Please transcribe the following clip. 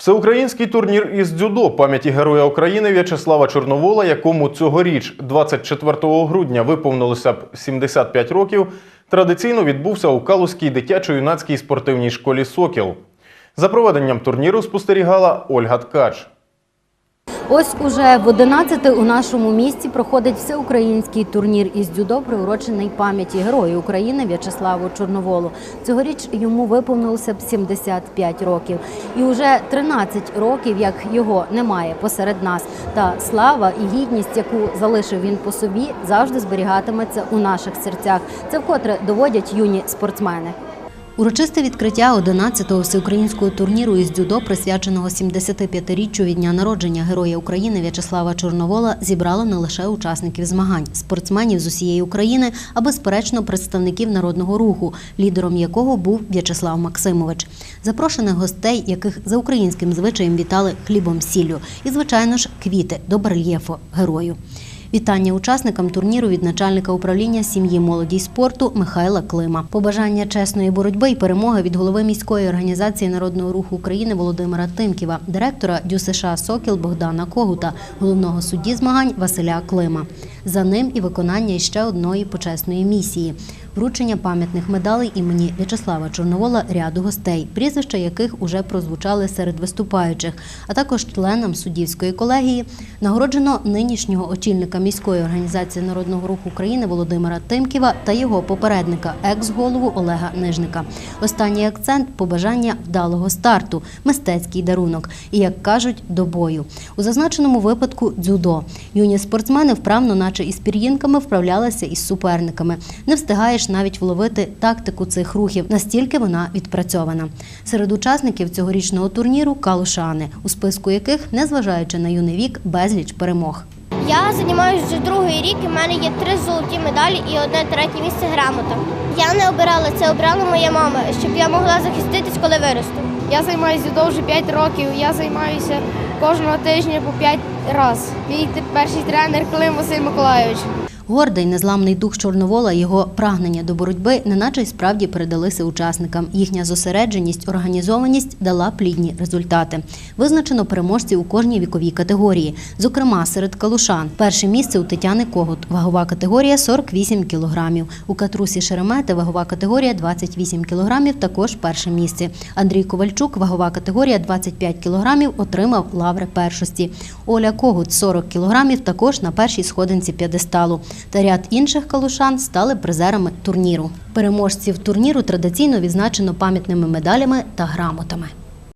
Всеукраїнський турнір із дзюдо пам'яті Героя України В'ячеслава Чорновола, якому цьогоріч, 24 грудня, виповнилося б 75 років, традиційно відбувся у Калузькій дитячо-юнацькій спортивній школі Сокіл. За проведенням турніру спостерігала Ольга Ткач. Ось уже в 11 у нашому місті проходить всеукраїнський турнір із дзюдо, приурочений пам'яті Герою України В'ячеславу Чорноволу. Цьогоріч йому виповнилося б 75 років. І уже 13 років, як його немає посеред нас. Та слава і гідність, яку залишив він по собі, завжди зберігатиметься у наших серцях. Це вкотре доводять юні спортсмени. Урочисте відкриття 11-го всеукраїнського турніру із дзюдо, присвяченого 75-річчю від дня народження Героя України В'ячеслава Чорновола, зібрало не лише учасників змагань, спортсменів з усієї України, а безперечно представників народного руху, лідером якого був В'ячеслав Максимович. Запрошених гостей, яких за українським звичаєм вітали хлібом сіллю, і звичайно ж квіти до барельєфу герою. Вітання учасникам турніру від начальника управління сім'ї, молоді й спорту Михайла Клима. Побажання чесної боротьби і перемоги від голови міської організації народного руху України Володимира Тимківа, директора ДЮСШ Сокіл Богдана Когута, головного судді змагань Василя Клима. За ним і виконання ще одної почесної місії вручення пам'ятних медалей імені В'ячеслава Чорновола ряду гостей, прізвища яких уже прозвучали серед виступаючих, а також членам суддівської колегії нагороджено нинішнього очільника міської організації народного руху України Володимира Тимківа та його попередника, екс-голову Олега Нижника. Останній акцент побажання вдалого старту, мистецький дарунок і, як кажуть, до бою. У зазначеному випадку дзюдо. Юні спортсмени вправно, наче із пір'їнками, вправлялися із суперниками. Не встигаєш навіть вловити тактику цих рухів, настільки вона відпрацьована. Серед учасників цьогорічного турніру калушани, у списку яких, незважаючи на юний вік, безліч перемог. Я займаюся вже другий рік, і в мене є три золоті медалі і одне третє місце грамота. Я не обирала це, обрала моя мама, щоб я могла захиститись, коли виросту. Я займаюся дзюдо вже 5 років. Я займаюся кожного тижня по 5 разів. Мій перший тренер Клим Василь Миколайович. Гордий незламний дух Чорновола, його прагнення до боротьби, неначе й справді передалися учасникам. Їхня зосередженість, організованість дала плідні результати. Визначено переможців у кожній віковій категорії. Зокрема, серед калушан перше місце у Тетяни Когут, вагова категорія 48 кілограмів. У Катрусі Шеремети вагова категорія 28 кілограмів, також перше місце. Андрій Ковальчук, вагова категорія 25 кілограмів, отримав лаври першості. Оля Когут 40 кілограмів, також на першій сходинці п'єдесталу. Та ряд інших калушан стали призерами турніру. Переможців турніру традиційно відзначено пам'ятними медалями та грамотами.